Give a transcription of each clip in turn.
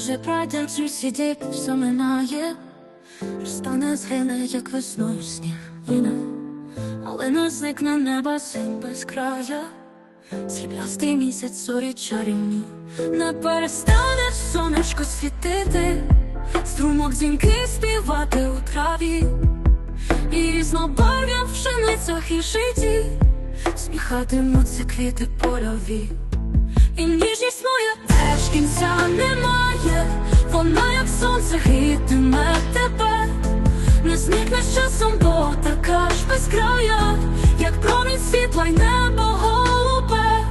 Вже пройдем сидіть, все минає, Стане згине, як весною сніг але не зникне неба синь без края, Сріблястий місяць зорі чарівні, не перестане сонечко світити, струмок дзвінки співати у траві, і різнобарв'ям в пшеницях і житті, сміхатимуться квіти польові. І ніжність моя теж кінця немає, зникне з часом, бо така ж безкрая, як промінь світла й небо голубе,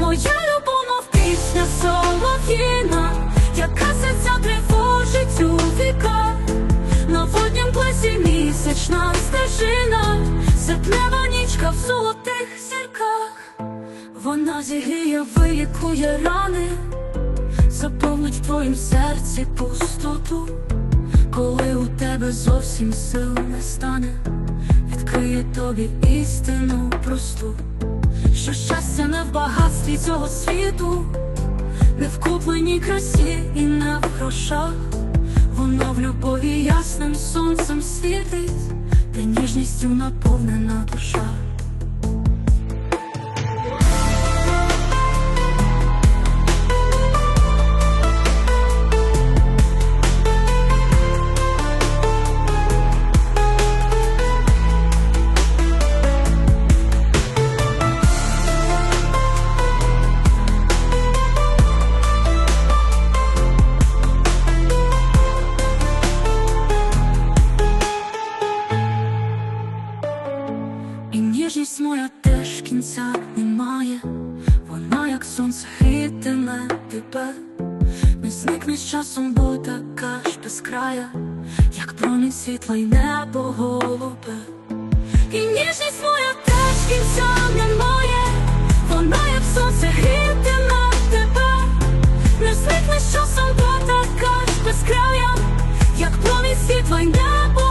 моя любов, пісня солов'їна, яка серця тривожить у віка, на воднім плесі місячна стежина, серпнева нічка в золотих зірках. Вона зігріє, вилікує рани, заповнить в твоїм серці пустоту, коли у тебе зовсім сил не стане, відкриє тобі істину просту, що щастя не в багатстві цього світу, не в купленій красі і не в грошах, воно в любові ясним сонцем світить, де ніжністю наповнена душа. І ніжність моя теж кінця немає, вона як сонце грітиме тебе, не зникне з часом, бо така ж безкрая, як промінь світла й небо голубе. І ніжність моя теж кінця немає, вона як сонце грітиме тебе, не зникне з часом, бо така ж безкрая, як промінь світла й небо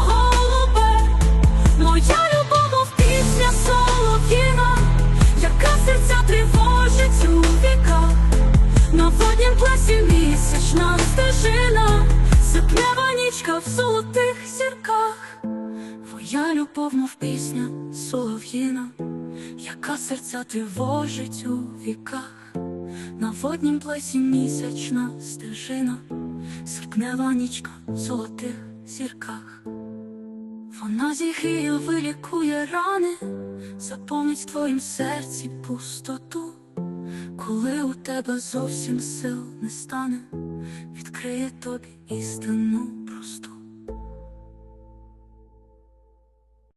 сипнева в золотих зірках. Твоя любов, мов пісня солов'їна, яка серця тривожить у віках, на воднім плесі місячна стежина, сипнева нічка в золотих зірках. Вона зігріє, вилікує рани, заповнить в твоїм серці пустоту, коли у тебе зовсім сил не стане, відкриє тобі істину